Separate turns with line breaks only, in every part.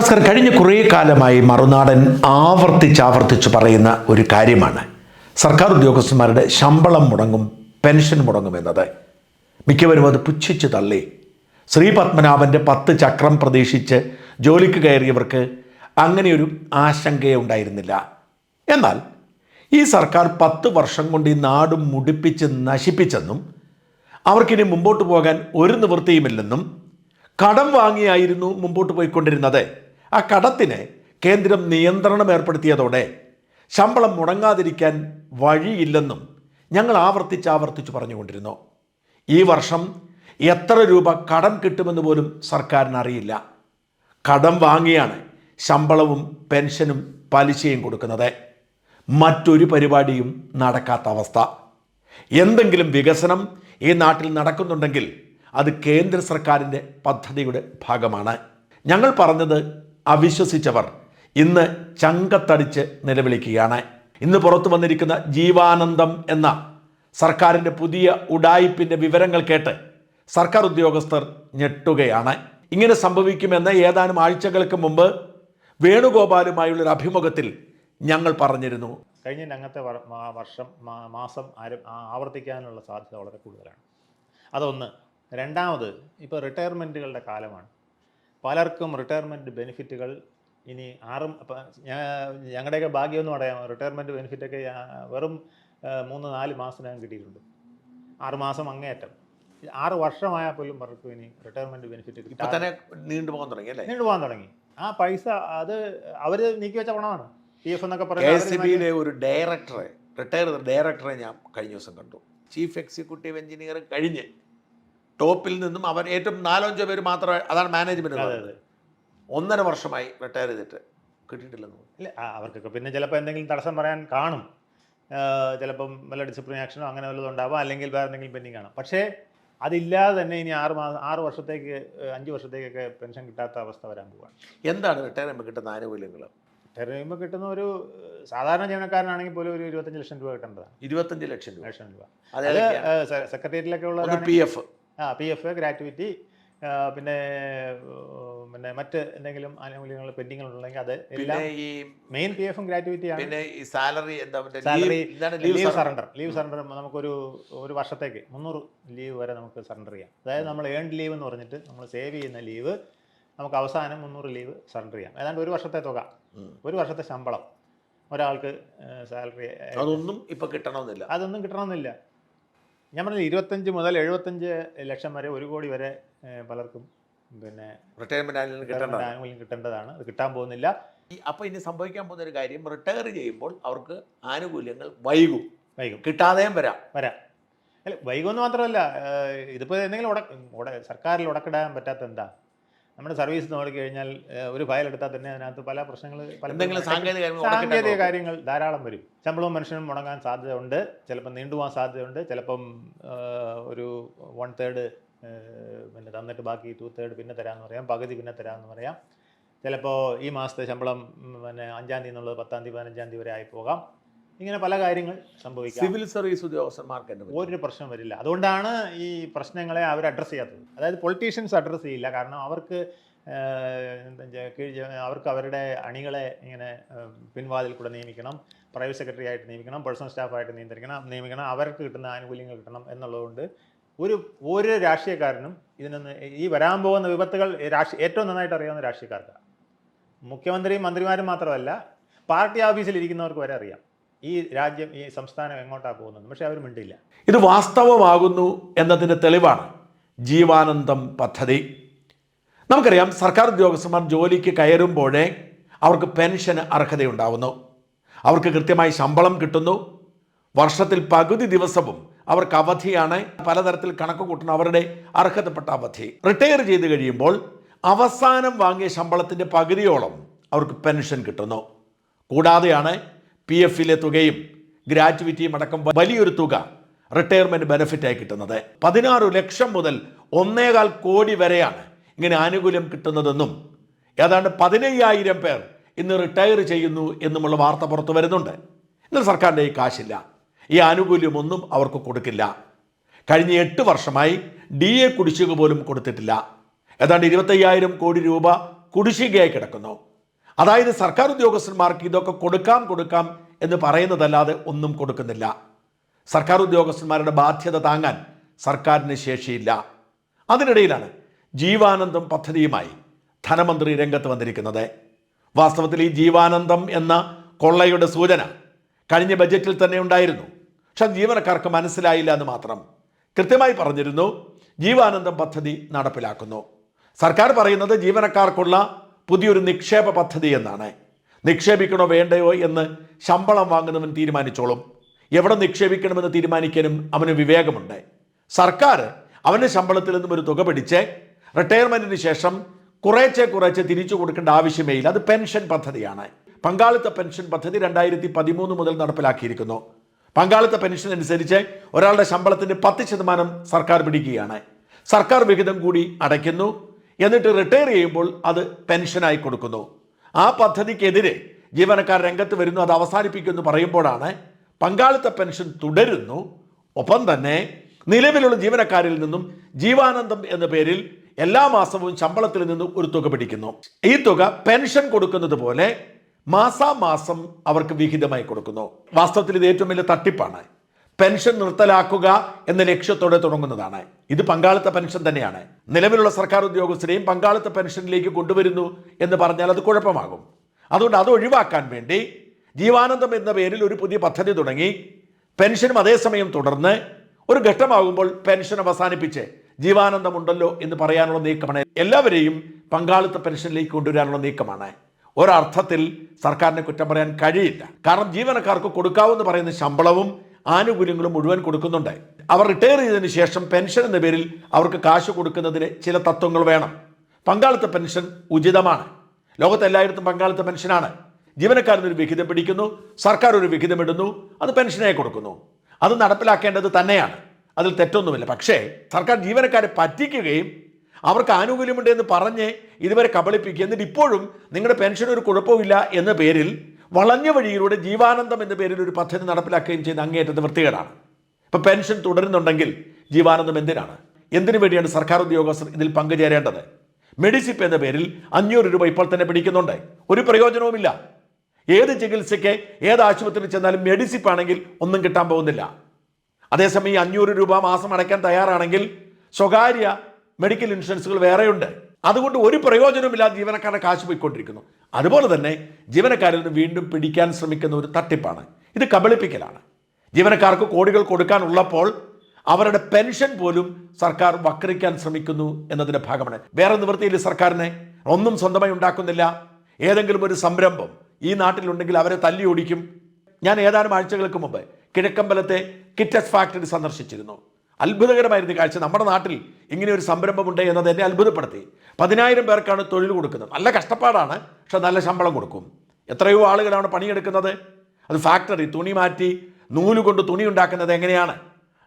നമസ്കാരം. കഴിഞ്ഞ കുറേ കാലമായി മറുനാടൻ ആവർത്തിച്ചാവർത്തിച്ച് പറയുന്ന ഒരു കാര്യമാണ്. സർക്കാർ ഉദ്യോഗസ്ഥന്മാരുടെ ശമ്പളം മുടങ്ങും പെൻഷൻ മുടങ്ങും എന്നത്. മിക്കവരും അത് പുച്ഛിച്ച് തള്ളി. ശ്രീ പത്മനാഭന്റെ പത്ത് ചക്രം പ്രതീക്ഷിച്ച് ജോലിക്ക് കയറിയവർക്ക് അങ്ങനെയൊരു ആശങ്കയെ ഉണ്ടായിരുന്നില്ല. എന്നാൽ ഈ സർക്കാർ പത്ത് വർഷം കൊണ്ട് ഈ നാട് മുടിപ്പിച്ച് നശിപ്പിച്ചെന്നും അവർക്കിനി മുമ്പോട്ട് പോകാൻ ഒരു നിവൃത്തിയുമില്ലെന്നും കടം വാങ്ങിയായിരുന്നു മുമ്പോട്ട് പോയിക്കൊണ്ടിരുന്നത്. ആ കടത്തിന് കേന്ദ്രം നിയന്ത്രണം ഏർപ്പെടുത്തിയതോടെ ശമ്പളം മുടങ്ങാതിരിക്കാൻ വഴിയില്ലെന്നും ഞങ്ങൾ ആവർത്തിച്ച് ആവർത്തിച്ച് പറഞ്ഞുകൊണ്ടിരുന്നു. ഈ വർഷം എത്ര രൂപ കടം കിട്ടുമെന്ന് പോലും സർക്കാരിന് അറിയില്ല കടം വാങ്ങിയാണ് ശമ്പളവും പെൻഷനും പലിശയും കൊടുക്കുന്നത്. മറ്റൊരു പരിപാടിയും നടക്കാത്ത അവസ്ഥ. എന്തെങ്കിലും വികസനം ഈ നാട്ടിൽ നടക്കുന്നുണ്ടെങ്കിൽ അത് കേന്ദ്ര സർക്കാരിന്റെ പദ്ധതിയുടെ ഭാഗമാണ്. ഞങ്ങൾ പറഞ്ഞത് അവിശ്വസിച്ചവർ ഇന്ന് ചങ്കത്തടിച്ച് നിലവിളിക്കുകയാണ്. ഇന്ന് പുറത്തു വന്നിരിക്കുന്ന ജീവാനന്ദം എന്ന സർക്കാരിന്റെ പുതിയ ഉഡായിപ്പിന്റെ വിവരങ്ങൾ കേട്ട് സർക്കാർ ഉദ്യോഗസ്ഥർ ഞെട്ടുകയാണ്. ഇങ്ങനെ സംഭവിക്കുമെന്ന് ഏതാനും ആഴ്ചകൾക്ക് മുമ്പ് വേണുഗോപാലുമായുള്ള ഒരു അഭിമുഖത്തിൽ ഞങ്ങൾ പറഞ്ഞിരുന്നു.
കഴിഞ്ഞ രംഗത്തെ വർഷം മാസം ആവർത്തിക്കാനുള്ള സാധ്യത വളരെ കൂടുതലാണ്. അതൊന്ന്. രണ്ടാമത് ഇപ്പോൾ റിട്ടയർമെന്റുകളുടെ കാലമാണ്. പലർക്കും റിട്ടയർമെന്റ് ബെനിഫിറ്റുകൾ ഇനി ആറും ഞങ്ങളുടെയൊക്കെ ഭാഗ്യമെന്ന് പറയാം. റിട്ടയർമെന്റ് ബെനിഫിറ്റൊക്കെ വെറും മൂന്ന് നാല് മാസത്തിനകം കിട്ടിയിട്ടുണ്ട്. ആറ് മാസം അങ്ങേയറ്റം. ആറ് വർഷമായാൽ പോലും പലർക്കും ഇനി റിട്ടയർമെന്റ് ബെനിഫിറ്റ്
ഇപ്പൊ തന്നെ നീണ്ടു പോകാൻ തുടങ്ങി അല്ലേ?
നീണ്ടു പോകാൻ തുടങ്ങി. ആ പൈസ അത് അവർ നീക്കി വെച്ച പണമാണ്. പി എഫ് എന്നൊക്കെ പറയുന്നത്
ഒരു ഡയറക്ടറെ റിട്ടയർ ചെയ്ത ഡയറക്ടറെ ഞാൻ കഴിഞ്ഞ ദിവസം കണ്ടു. ചീഫ് എക്സിക്യൂട്ടീവ് എഞ്ചിനീയർ കഴിഞ്ഞ്. ടോപ്പിൽ നിന്നും അവർ ഏറ്റവും നാലോ അഞ്ചോ പേര് മാത്രമേ അതാണ് മാനേജ്മെന്റ് ഒന്നര വർഷമായി റിട്ടയർ ചെയ്തിട്ട് കിട്ടിയിട്ടില്ലെന്ന്.
ഇല്ല അവർക്കൊക്കെ പിന്നെ ചിലപ്പോൾ എന്തെങ്കിലും തടസ്സം പറയാൻ കാണും. ചിലപ്പം വല്ല ഡിസിപ്ലിൻ ആക്ഷനോ അങ്ങനെ വല്ലതും ഉണ്ടാവാം അല്ലെങ്കിൽ വേറെ എന്തെങ്കിലും പെൻഡിങ് കാണാം. പക്ഷേ അതില്ലാതെ തന്നെ ഇനി ആറ് മാസം ആറ് വർഷത്തേക്ക് അഞ്ച് വർഷത്തേക്കൊക്കെ പെൻഷൻ കിട്ടാത്ത അവസ്ഥ വരാൻ പോവാണ്.
എന്താണ് റിട്ടയർ ചെയ്യുമ്പോൾ കിട്ടുന്ന ആനുകൂല്യങ്ങൾ
റിട്ടയർ ചെയ്യുമ്പോൾ കിട്ടുന്ന ഒരു സാധാരണ ജീവനക്കാരനാണെങ്കിൽ പോലും ഒരു ഇരുപത്തഞ്ച് ലക്ഷം രൂപ കിട്ടേണ്ടതാണ്.
ഇരുപത്തഞ്ച് ലക്ഷം രൂപ.
ലക്ഷം രൂപ.
അത്
അത്
ഏതൊക്കെയാ?
സെക്രട്ടേറിയറ്റിലൊക്കെ ഉള്ള
പി എഫ്
ആ പി എഫ് ഗ്രാറ്റുവിറ്റി പിന്നെ പിന്നെ മറ്റ് എന്തെങ്കിലും ആനുകൂല്യങ്ങൾ പെൻഡിങ്ങൾ ഉണ്ടെങ്കിൽ അത് എല്ലാം
ഈ
മെയിൻ പി എഫും ഗ്രാറ്റുവിറ്റിയാണ്
പിന്നെ ഈ സാലറി എന്താ
leave
leave
surrender leave surrender നമുക്കൊരു ഒരു വർഷത്തേക്ക് മുന്നൂറ് ലീവ് വരെ നമുക്ക് സറണ്ടർ ചെയ്യാം. അതായത് നമ്മൾ ഏൺ ലീവ് എന്ന് പറഞ്ഞിട്ട് നമ്മൾ സേവ് ചെയ്യുന്ന ലീവ് നമുക്ക് അവസാനം മുന്നൂറ് ലീവ് സറണ്ടർ ചെയ്യാം. ഏതാണ്ട് ഒരു വർഷത്തെ തുക. ഒരു വർഷത്തെ ശമ്പളം. ഒരാൾക്ക് സാലറി
അതൊന്നും ഇപ്പൊ കിട്ടണമെന്നില്ല.
അതൊന്നും കിട്ടണമെന്നില്ല. ഞാൻ പറഞ്ഞില്ല ഇരുപത്തഞ്ച് മുതൽ എഴുപത്തഞ്ച് ലക്ഷം വരെ ഒരു കോടി വരെ പലർക്കും പിന്നെ
റിട്ടയർമെന്റ് ആനുകൂല്യം കിട്ടേണ്ടതാണ്.
അത് കിട്ടാൻ പോകുന്നില്ല.
അപ്പോൾ അപ്പൊ ഇനി സംഭവിക്കാൻ പോകുന്ന ഒരു കാര്യം റിട്ടയർ ചെയ്യുമ്പോൾ അവർക്ക് ആനുകൂല്യങ്ങൾ വൈകും.
വൈകും.
കിട്ടാതെയും വരാം.
വരാം. അല്ല വൈകുമെന്ന് മാത്രമല്ല ഇതിപ്പോ ഇതിപ്പോൾ എന്തെങ്കിലും ഉട സർക്കാരിൽ ഉടക്കിടാൻ പറ്റാത്ത എന്താ? നമ്മുടെ സർവീസ് നോക്കിക്കഴിഞ്ഞാൽ ഒരു ഫയൽ എടുത്താൽ തന്നെ അതിനകത്ത് പല പ്രശ്നങ്ങൾ
എന്തെങ്കിലും സാങ്കേതിക കാര്യങ്ങൾ
സാങ്കേതിക കാര്യങ്ങൾ ധാരാളം വരും. ശമ്പളവും മനുഷ്യനും മുടങ്ങാൻ സാധ്യതയുണ്ട്. ചിലപ്പം നീണ്ടുപോകാൻ സാധ്യതയുണ്ട്. ചിലപ്പം ഒരു വൺ തേർഡ് പിന്നെ തന്നിട്ട് ബാക്കി ടു തേർഡ് പിന്നെ തരാമെന്ന് പറയാം. പകുതി പിന്നെ തരാമെന്ന് പറയാം. ചിലപ്പോൾ ഈ മാസത്തെ ശമ്പളം പിന്നെ അഞ്ചാം തീയതി എന്നുള്ളത് പത്താം തീയതി പതിനഞ്ചാം തീയതി വരെ ആയി പോകാം. ഇങ്ങനെ പല കാര്യങ്ങൾ സംഭവിക്കാം.
സിവിൽ സർവീസ് ഉദ്യോഗസ്ഥന്മാർക്ക്
ഒരു പ്രശ്നം വരില്ല. അതുകൊണ്ടാണ് ഈ പ്രശ്നങ്ങളെ അവർ അഡ്രസ്സ് ചെയ്യാത്തത്. അതായത് പൊളിറ്റീഷ്യൻസ് അഡ്രസ്സ് ചെയ്യില്ല. കാരണം അവർക്ക് അവർക്ക് അവരുടെ അണികളെ ഇങ്ങനെ പിൻവാതിൽ കൂടെ നിയമിക്കണം. പ്രൈവറ്റ് സെക്രട്ടറി ആയിട്ട് നിയമിക്കണം. പേഴ്സണൽ സ്റ്റാഫായിട്ട് നിയന്ത്രിക്കണം. നിയമിക്കണം. അവർക്ക് കിട്ടുന്ന ആനുകൂല്യങ്ങൾ കിട്ടണം എന്നുള്ളതുകൊണ്ട് ഒരു ഒരു രാഷ്ട്രീയക്കാരനും ഇതിനൊന്ന് ഈ വരാൻ പോകുന്ന വിപത്തുകൾ രാഷ്ട്രീയ ഏറ്റവും നന്നായിട്ട് അറിയാവുന്ന രാഷ്ട്രീയക്കാർക്കാണ് മുഖ്യമന്ത്രിയും മന്ത്രിമാരും മാത്രമല്ല പാർട്ടി ഓഫീസിൽ ഇരിക്കുന്നവർക്ക് വരെ അറിയാം. ഈ രാജ്യം ഈ സംസ്ഥാനം എങ്ങോട്ടാണ് പോകുന്നത്? പക്ഷേ അവർ മിണ്ടില്ല.
ഇത് വാസ്തവമാകുന്നു എന്നതിന്റെ തെളിവാണ് ജീവാനന്ദം പദ്ധതി. നമുക്കറിയാം സർക്കാർ ഉദ്യോഗസ്ഥന്മാർ ജോലിക്ക് കയറുമ്പോഴേ അവർക്ക് പെൻഷന് അർഹതയുണ്ടാവുന്നു. അവർക്ക് കൃത്യമായി ശമ്പളം കിട്ടുന്നു. വർഷത്തിൽ പകുതി ദിവസവും അവർക്ക് അവധിയാണ്. പലതരത്തിൽ കണക്ക് കൂട്ടുന്ന അവരുടെ അർഹതപ്പെട്ട അവധി. റിട്ടയർ ചെയ്ത് കഴിയുമ്പോൾ അവസാനം വാങ്ങിയ ശമ്പളത്തിന്റെ പകുതിയോളം അവർക്ക് പെൻഷൻ കിട്ടുന്നു. കൂടാതെയാണ് പി എഫിലെ തുകയും ഗ്രാറ്റുവിറ്റിയും അടക്കം വലിയൊരു തുക റിട്ടയർമെന്റ് ബെനിഫിറ്റായി കിട്ടുന്നത്. പതിനാറ് ലക്ഷം മുതൽ ഒന്നേകാൽ കോടി വരെയാണ് ഇങ്ങനെ ആനുകൂല്യം കിട്ടുന്നതെന്നും ഏതാണ്ട് പതിനയ്യായിരം പേർ ഇന്ന് റിട്ടയർ ചെയ്യുന്നു എന്നുമുള്ള വാർത്ത പുറത്തു വരുന്നുണ്ട്. ഇന്ന് സർക്കാരിന്റെ ഈ കാശില്ല. ഈ ആനുകൂല്യമൊന്നും അവർക്ക് കൊടുക്കില്ല. കഴിഞ്ഞ എട്ട് വർഷമായി ഡി എ കുടിശ്ശിക പോലും കൊടുത്തിട്ടില്ല. ഏതാണ്ട് ഇരുപത്തയ്യായിരം കോടി രൂപ കുടിശ്ശികയായി കിടക്കുന്നു. അതായത് സർക്കാർ ഉദ്യോഗസ്ഥന്മാർക്ക് ഇതൊക്കെ കൊടുക്കാം കൊടുക്കാം എന്ന് പറയുന്നതല്ലാതെ ഒന്നും കൊടുക്കുന്നില്ല. സർക്കാർ ഉദ്യോഗസ്ഥന്മാരുടെ ബാധ്യത താങ്ങാൻ സർക്കാരിന് ശേഷിയില്ല. അതിനിടയിലാണ് ജീവാനന്ദം പദ്ധതിയുമായി ധനമന്ത്രി രംഗത്ത് വന്നിരിക്കുന്നത്. വാസ്തവത്തിൽ ഈ ജീവാനന്ദം എന്ന കൊള്ളയുടെ സൂചന കഴിഞ്ഞ ബജറ്റിൽ തന്നെ ഉണ്ടായിരുന്നു. പക്ഷെ ജീവനക്കാർക്ക് മനസ്സിലായില്ല എന്ന് മാത്രം കൃത്യമായി പറഞ്ഞിരുന്നു. ജീവാനന്ദം പദ്ധതി നടപ്പിലാക്കുന്നു. സർക്കാർ പറയുന്നത് ജീവനക്കാർക്കുള്ള പുതിയൊരു നിക്ഷേപ പദ്ധതി എന്നാണ്. നിക്ഷേപിക്കണോ വേണ്ടയോ എന്ന് ശമ്പളം വാങ്ങുന്നവൻ തീരുമാനിച്ചോളും. എവിടെ നിക്ഷേപിക്കണമെന്ന് തീരുമാനിക്കാനും അവന് വിവേകമുണ്ട്. സർക്കാർ അവന്റെ ശമ്പളത്തിൽ നിന്നും ഒരു തുക പിടിച്ച് റിട്ടയർമെന്റിന് ശേഷം കുറേച്ചെ കുറേച്ചെ തിരിച്ചു കൊടുക്കേണ്ട ആവശ്യമേ ഇല്ല. അത് പെൻഷൻ പദ്ധതിയാണ്. പങ്കാളിത്ത പെൻഷൻ പദ്ധതി രണ്ടായിരത്തി പതിമൂന്ന് മുതൽ നടപ്പിലാക്കിയിരിക്കുന്നു. പങ്കാളിത്ത പെൻഷൻ അനുസരിച്ച് ഒരാളുടെ ശമ്പളത്തിന്റെ പത്ത് ശതമാനം സർക്കാർ പിടിക്കുകയാണ്. സർക്കാർ വിഹിതം കൂടി അടയ്ക്കുന്നു. എന്നിട്ട് റിട്ടയർ ചെയ്യുമ്പോൾ അത് പെൻഷനായി കൊടുക്കുന്നു. ആ പദ്ധതിക്കെതിരെ ജീവനക്കാർ രംഗത്ത് വരുന്നു അത് അവസാനിപ്പിക്കുമെന്ന് പറയുമ്പോഴാണ് പങ്കാളിത്ത പെൻഷൻ തുടരുന്നു. ഒപ്പം തന്നെ നിലവിലുള്ള ജീവനക്കാരിൽ നിന്നും ജീവാനന്ദം എന്ന പേരിൽ എല്ലാ മാസവും ശമ്പളത്തിൽ നിന്നും ഒരു തുക പിടിക്കുന്നു. ഈ തുക പെൻഷൻ കൊടുക്കുന്നത് പോലെ മാസാമാസം അവർക്ക് വിഹിതമായി കൊടുക്കുന്നു. വാസ്തവത്തിൽ ഇത് ഏറ്റവും വലിയ തട്ടിപ്പാണ്. പെൻഷൻ നിർത്തലാക്കുക എന്ന ലക്ഷ്യത്തോടെ തുടങ്ങുന്നതാണ്. ഇത് പങ്കാളിത്ത പെൻഷൻ തന്നെയാണ്. നിലവിലുള്ള സർക്കാർ ഉദ്യോഗസ്ഥരെയും പങ്കാളിത്ത പെൻഷനിലേക്ക് കൊണ്ടുവരുന്നു എന്ന് പറഞ്ഞാൽ അത് കുഴപ്പമാകും. അതുകൊണ്ട് അത് ഒഴിവാക്കാൻ വേണ്ടി ജീവാനന്ദം എന്ന പേരിൽ ഒരു പുതിയ പദ്ധതി തുടങ്ങി. പെൻഷനും അതേസമയം തുടർന്ന് ഒരു ഘട്ടമാകുമ്പോൾ പെൻഷൻ അവസാനിപ്പിച്ച് ജീവാനന്ദം ഉണ്ടല്ലോ എന്ന് പറയാനുള്ള നീക്കമാണ്. എല്ലാവരെയും പങ്കാളിത്ത പെൻഷനിലേക്ക് കൊണ്ടുവരാനുള്ള നീക്കമാണ്. ഒരർത്ഥത്തിൽ സർക്കാരിനെ കുറ്റം പറയാൻ കഴിയില്ല. കാരണം ജീവനക്കാർക്ക് കൊടുക്കാവെന്ന് പറയുന്ന ശമ്പളവും ആനുകൂല്യങ്ങളും മുഴുവൻ കൊടുക്കുന്നുണ്ട്. അവർ റിട്ടയർ ചെയ്തതിന് ശേഷം പെൻഷൻ എന്ന പേരിൽ അവർക്ക് കാശ് കൊടുക്കുന്നതിന് ചില തത്വങ്ങൾ വേണം. പങ്കാളിത്ത പെൻഷൻ ഉചിതമാണ്. ലോകത്ത് എല്ലായിടത്തും പങ്കാളിത്ത പെൻഷനാണ് ജീവനക്കാരന് ഒരു വിഹിതം പിടിക്കുന്നു സർക്കാർ ഒരു വിഹിതം ഇടുന്നു അത് പെൻഷനായി കൊടുക്കുന്നു. അത് നടപ്പിലാക്കേണ്ടത് തന്നെയാണ്. അതിൽ തെറ്റൊന്നുമില്ല. പക്ഷേ സർക്കാർ ജീവനക്കാരെ പറ്റിക്കുകയും അവർക്ക് ആനുകൂല്യമുണ്ട് എന്ന് പറഞ്ഞ് ഇതുവരെ കബളിപ്പിക്കുക എന്നിട്ട് ഇപ്പോഴും നിങ്ങളുടെ പെൻഷൻ ഒരു കുഴപ്പമില്ല എന്ന പേരിൽ വളഞ്ഞ വഴിയിലൂടെ ജീവാനന്ദം എന്ന പേരിൽ ഒരു പദ്ധതി നടപ്പിലാക്കുകയും ചെയ്യുന്ന അങ്ങേയറ്റത്തെ വൃത്തികേടാണ്. ഇപ്പം പെൻഷൻ തുടരുന്നുണ്ടെങ്കിൽ ജീവാനന്ദം എന്തിനാണ്? എന്തിനു വേണ്ടിയാണ് സർക്കാർ ഉദ്യോഗസ്ഥർ ഇതിൽ പങ്കുചേരേണ്ടത്? മെഡിസിപ്പ് എന്ന പേരിൽ അഞ്ഞൂറ് രൂപ ഇപ്പോൾ തന്നെ പിടിക്കുന്നുണ്ട്. ഒരു പ്രയോജനവുമില്ല. ഏത് ചികിത്സയ്ക്ക് ഏത് ആശുപത്രിയിൽ ചെന്നാലും മെഡിസിപ്പ് ആണെങ്കിൽ ഒന്നും കിട്ടാൻ പോകുന്നില്ല. അതേസമയം ഈ അഞ്ഞൂറ് രൂപ മാസം അടയ്ക്കാൻ തയ്യാറാണെങ്കിൽ സ്വകാര്യ മെഡിക്കൽ ഇൻഷുറൻസുകൾ വേറെയുണ്ട്. അതുകൊണ്ട് ഒരു പ്രയോജനവുമില്ലാതെ ജീവനക്കാരുടെ കാശ് പോയിക്കൊണ്ടിരിക്കുന്നു. അതുപോലെ തന്നെ ജീവനക്കാരിൽ നിന്ന് വീണ്ടും പിടിക്കാൻ ശ്രമിക്കുന്ന ഒരു തട്ടിപ്പാണ്. ഇത് കബളിപ്പിക്കലാണ്. ജീവനക്കാർക്ക് കോടികൾ കൊടുക്കാനുള്ളപ്പോൾ അവരുടെ പെൻഷൻ പോലും സർക്കാർ വക്രിക്കാൻ ശ്രമിക്കുന്നു എന്നതിന്റെ ഭാഗമാണ്. വേറെ നിവൃത്തിയിൽ സർക്കാരിനെ. ഒന്നും സ്വന്തമായി ഉണ്ടാക്കുന്നില്ല. ഏതെങ്കിലും ഒരു സംരംഭം ഈ നാട്ടിലുണ്ടെങ്കിൽ അവരെ തല്ലി ഓടിക്കും. ഞാൻ ഏതാനും ആഴ്ചകൾക്ക് മുമ്പ് കിഴക്കമ്പലത്തെ കിറ്റസ് ഫാക്ടറി സന്ദർശിച്ചിരുന്നു. അത്ഭുതകരമായിരുന്നു കാഴ്ച നമ്മുടെ നാട്ടിൽ ഇങ്ങനെ ഒരു സംരംഭമുണ്ട് എന്നത് എന്നെ അത്ഭുതപ്പെടുത്തി. പതിനായിരം പേർക്കാണ് തൊഴിൽ കൊടുക്കുന്നത്. നല്ല കഷ്ടപ്പാടാണ് പക്ഷെ നല്ല ശമ്പളം കൊടുക്കും. എത്രയോ ആളുകളാണ് പണിയെടുക്കുന്നത്. അത് ഫാക്ടറി തുണി മാറ്റി നൂൽ കൊണ്ട് തുണി ഉണ്ടാക്കുന്നത് എങ്ങനെയാണ്?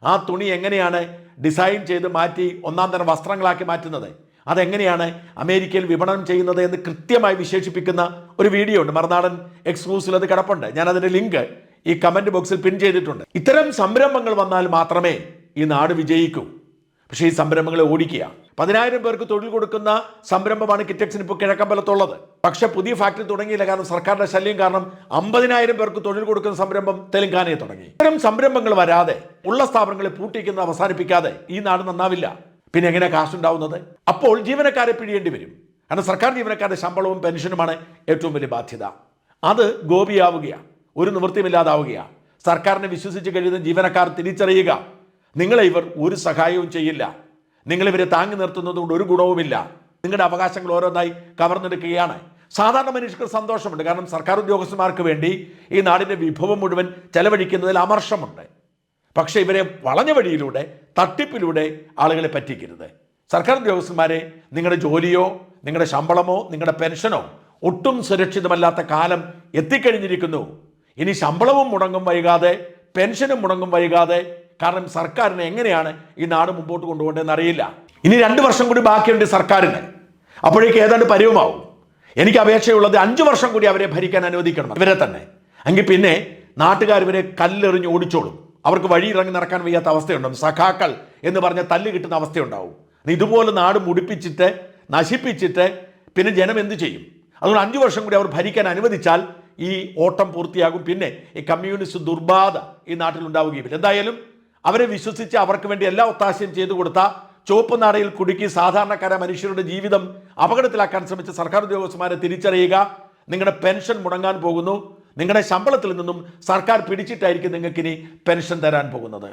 ആ തുണി എങ്ങനെയാണ് ഡിസൈൻ ചെയ്ത് മാറ്റി ഒന്നാം തരം വസ്ത്രങ്ങളാക്കി മാറ്റുന്നത്? അതെങ്ങനെയാണ് അമേരിക്കയിൽ വിപണനം ചെയ്യുന്നത് എന്ന് കൃത്യമായി വിശേഷിപ്പിക്കുന്ന ഒരു വീഡിയോ ഉണ്ട്. മറുനാടൻ എക്സ്ക്ലൂസീവ് അത് കിടപ്പുണ്ട്. ഞാൻ അതിന്റെ ലിങ്ക് ഈ കമന്റ് ബോക്സിൽ പിൻ ചെയ്തിട്ടുണ്ട്. ഇത്തരം സംരംഭങ്ങൾ വന്നാൽ മാത്രമേ ഈ നാട് വിജയിക്കൂ. പക്ഷേ ഈ സംരംഭങ്ങളെ ഓടിക്കുക. പതിനായിരം പേർക്ക് തൊഴിൽ കൊടുക്കുന്ന സംരംഭമാണ് കിറ്റക്സിന് ഇപ്പോൾ കിഴക്കമ്പലത്തുള്ളത് പക്ഷേ പുതിയ ഫാക്ടറി തുടങ്ങിയില്ല. കാരണം സർക്കാരിന്റെ ശല്യം കാരണം അമ്പതിനായിരം പേർക്ക് തൊഴിൽ കൊടുക്കുന്ന സംരംഭം തെലങ്കാനയിൽ തുടങ്ങി. ഇത്തരം സംരംഭങ്ങൾ വരാതെ ഉള്ള സ്ഥാപനങ്ങളെ പൂട്ടിക്കുന്ന അവസാനിപ്പിക്കാതെ ഈ നാട് നന്നാവില്ല. പിന്നെ എങ്ങനെ കാശുണ്ടാവുന്നത് അപ്പോൾ ജീവനക്കാരെ പിഴിയേണ്ടി വരും. കാരണം സർക്കാർ ജീവനക്കാരുടെ ശമ്പളവും പെൻഷനുമാണ് ഏറ്റവും വലിയ ബാധ്യത. അത് ഗോപിയാവുകയാണ്. ഒരു നിവൃത്തിയുമില്ലാതാവുകയാണ്. സർക്കാരിനെ വിശ്വസിച്ച് കഴിയുന്ന ജീവനക്കാർ തിരിച്ചറിയുക. നിങ്ങളെ ഇവർ ഒരു സഹായവും ചെയ്യില്ല. നിങ്ങളിവരെ താങ്ങി നിർത്തുന്നതുകൊണ്ട് ഒരു ഗുണവുമില്ല. നിങ്ങളുടെ അവകാശങ്ങൾ ഓരോന്നായി കവർന്നെടുക്കുകയാണ്. സാധാരണ മനുഷ്യർക്ക് സന്തോഷമുണ്ട്. കാരണം സർക്കാർ ഉദ്യോഗസ്ഥന്മാർക്ക് വേണ്ടി ഈ നാടിന്റെ വിഭവം മുഴുവൻ ചെലവഴിക്കുന്നതിൽ അമർഷമുണ്ട്. പക്ഷേ ഇവരെ വളഞ്ഞ വഴിയിലൂടെ തട്ടിപ്പിലൂടെ ആളുകളെ പറ്റിക്കരുത്. സർക്കാർ ഉദ്യോഗസ്ഥന്മാരെ നിങ്ങളുടെ ജോലിയോ നിങ്ങളുടെ ശമ്പളമോ നിങ്ങളുടെ പെൻഷനോ ഒട്ടും സുരക്ഷിതമല്ലാത്ത കാലം എത്തിക്കഴിഞ്ഞിരിക്കുന്നു. ഇനി ശമ്പളവും മുടങ്ങും വൈകാതെ പെൻഷനും മുടങ്ങും വൈകാതെ കാരണം സർക്കാരിനെ എങ്ങനെയാണ് ഈ നാട് മുമ്പോട്ട് കൊണ്ടുപോകേണ്ടതെന്ന് അറിയില്ല. ഇനി രണ്ട് വർഷം കൂടി ബാക്കിയുണ്ട് സർക്കാരിന്. അപ്പോഴേക്ക് ഏതാണ്ട് പരിവമാവും. എനിക്ക് അപേക്ഷയുള്ളത് അഞ്ച് വർഷം കൂടി അവരെ ഭരിക്കാൻ അനുവദിക്കണം ഇവരെ തന്നെ. എങ്കിൽ പിന്നെ നാട്ടുകാർ ഇവരെ കല്ലെറിഞ്ഞ് ഓടിച്ചോളും. അവർക്ക് വഴി ഇറങ്ങി നടക്കാൻ വയ്യാത്ത അവസ്ഥയുണ്ടാവും. സഖാക്കൾ എന്ന് പറഞ്ഞ തല്ല് കിട്ടുന്ന അവസ്ഥയുണ്ടാവും. ഇതുപോലെ നാട് മുടിപ്പിച്ചിട്ട് നശിപ്പിച്ചിട്ട് പിന്നെ ജനം എന്ത് ചെയ്യും? അതുകൊണ്ട് അഞ്ചു വർഷം കൂടി അവർ ഭരിക്കാൻ അനുവദിച്ചാൽ ഈ ഓട്ടം പൂർത്തിയാകും. പിന്നെ ഈ കമ്മ്യൂണിസ്റ്റ് ദുർബാധ ഈ നാട്ടിലുണ്ടാവുകയും എന്തായാലും അവരെ വിശ്വസിച്ച് അവർക്ക് വേണ്ടി എല്ലാ ഒത്താശയും ചെയ്തു കൊടുത്ത ചുവപ്പ് നാടയിൽ കുടുക്കി സാധാരണക്കാരായ മനുഷ്യരുടെ ജീവിതം അപകടത്തിലാക്കാൻ ശ്രമിച്ച സർക്കാർ ഉദ്യോഗസ്ഥന്മാരെ തിരിച്ചറിയുക. നിങ്ങളുടെ പെൻഷൻ മുടങ്ങാൻ പോകുന്നു. നിങ്ങളുടെ ശമ്പളത്തിൽ നിന്നും സർക്കാർ പിടിച്ചിട്ടായിരിക്കും നിങ്ങൾക്കിനി പെൻഷൻ തരാൻ പോകുന്നത്.